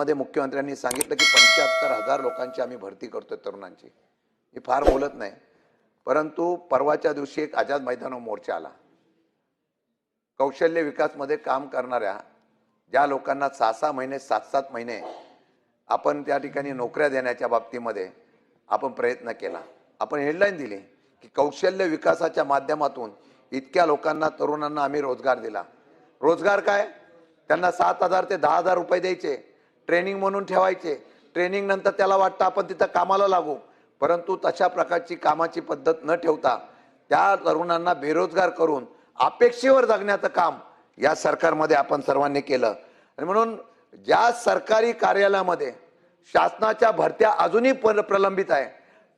मध्ये मुख्यमंत्र्यांनी सांगितलं की पंच्याहत्तर हजार लोकांची आम्ही भरती करतोय तरुणांची. मी फार बोलत नाही. परंतु परवाच्या दिवशी एक आझाद मैदानावर मोर्चा आला. कौशल्य विकासमध्ये काम करणाऱ्या ज्या लोकांना सहा सहा महिने सात सात महिने आपण त्या ठिकाणी नोकऱ्या देण्याच्या बाबतीमध्ये आपण प्रयत्न केला. आपण हेडलाईन दिली की कौशल्य विकासाच्या माध्यमातून इतक्या लोकांना तरुणांना आम्ही रोजगार दिला. रोजगार काय? त्यांना सात हजार ते दहा हजार रुपये द्यायचे. ट्रेनिंग म्हणून ठेवायचे. ट्रेनिंग नंतर त्याला वाटतं आपण तिथं कामाला लागू. परंतु तशा प्रकारची कामाची पद्धत न ठेवता त्या तरुणांना बेरोजगार करून अपेक्षेवर जगण्याचं काम या सरकारमध्ये आपण सर्वांनी केलं. आणि म्हणून ज्या सरकारी कार्यालयामध्ये शासनाच्या भरत्या अजूनही प्रलंबित आहे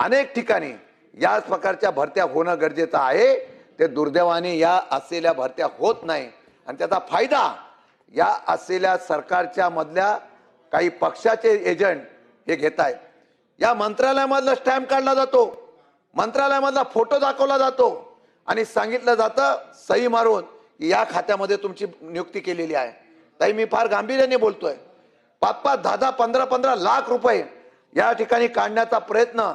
अनेक ठिकाणी याच प्रकारच्या भरत्या होणं गरजेचं आहे. ते दुर्दैवाने या असलेल्या भरत्या होत नाही. आणि त्याचा फायदा या असलेल्या सरकारच्या मधल्या काही पक्षाचे एजंट हे घेत आहेत या मंत्रालयामधला स्टॅम्प काढला जातो. मंत्रालयामधला फोटो दाखवला जातो. आणि सांगितलं जातं सही मारून या खात्यामध्ये तुमची नियुक्ती केलेली आहे. ताई मी फार गांभीर्याने बोलतोय. पाच पाच दहा दहा पंधरा पंधरा लाख रुपये या ठिकाणी काढण्याचा प्रयत्न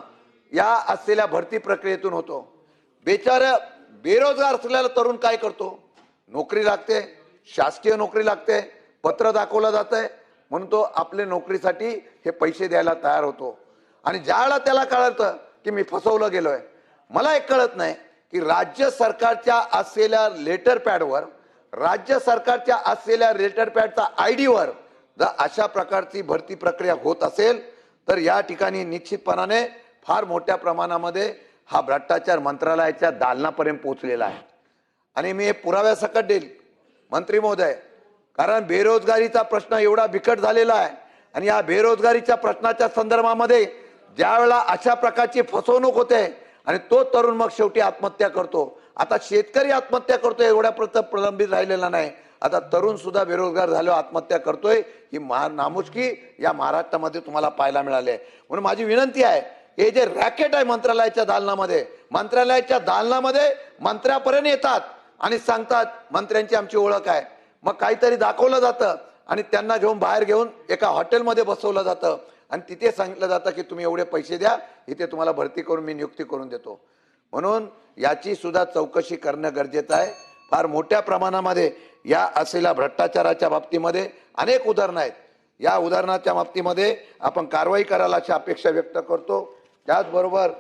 या असलेल्या भरती प्रक्रियेतून होतो. बेचार बेरोजगार असलेला तरुण काय करतो? नोकरी लागते शासकीय नोकरी लागते पत्र दाखवलं जातंय म्हणून तो आपल्या नोकरीसाठी हे पैसे द्यायला तयार होतो. आणि ज्या त्याला कळतं की मी फसवलं गेलोय मला एक कळत नाही की राज्य सरकारच्या असलेल्या लेटर पॅडवर राज्य सरकारच्या असलेल्या लेटर पॅडचा आय डीवर जर अशा प्रकारची भरती प्रक्रिया होत असेल तर या ठिकाणी निश्चितपणाने फार मोठ्या प्रमाणामध्ये हा भ्रष्टाचार मंत्रालयाच्या दालनापर्यंत पोहोचलेला आहे. आणि मी हे पुराव्यासकट देईल. मंत्री महोदय कारण बेरोजगारीचा प्रश्न एवढा बिकट झालेला आहे. आणि या बेरोजगारीच्या प्रश्नाच्या संदर्भामध्ये ज्यावेळेला अशा प्रकारची फसवणूक होते आणि तो तरुण मग शेवटी आत्महत्या करतो. आता शेतकरी आत्महत्या करतोय एवढ्या प्रलंबित राहिलेला नाही. आता तरुण सुद्धा बेरोजगार झाल्यावर आत्महत्या करतोय. ही महा नामुष्की या महाराष्ट्रामध्ये तुम्हाला पाहायला मिळाले. म्हणून माझी विनंती आहे हे जे रॅकेट आहे मंत्रालयाच्या दालनामध्ये मंत्रालयाच्या दालनामध्ये मंत्र्यापर्यंत येतात आणि सांगतात मंत्र्यांची आमची ओळख आहे. मग काहीतरी दाखवलं जातं आणि त्यांना घेऊन बाहेर घेऊन एका हॉटेलमध्ये बसवलं जातं. आणि तिथे सांगितलं जातं की तुम्ही एवढे पैसे द्या इथे तुम्हाला भरती करून मी नियुक्ती करून देतो. म्हणून याची सुद्धा चौकशी करणं गरजेचं आहे. फार मोठ्या प्रमाणामध्ये या असलेल्या भ्रष्टाचाराच्या बाबतीमध्ये अनेक उदाहरणं आहेत. या उदाहरणाच्या बाबतीमध्ये आपण कारवाई करायला अशी अपेक्षा व्यक्त करतो. त्याचबरोबर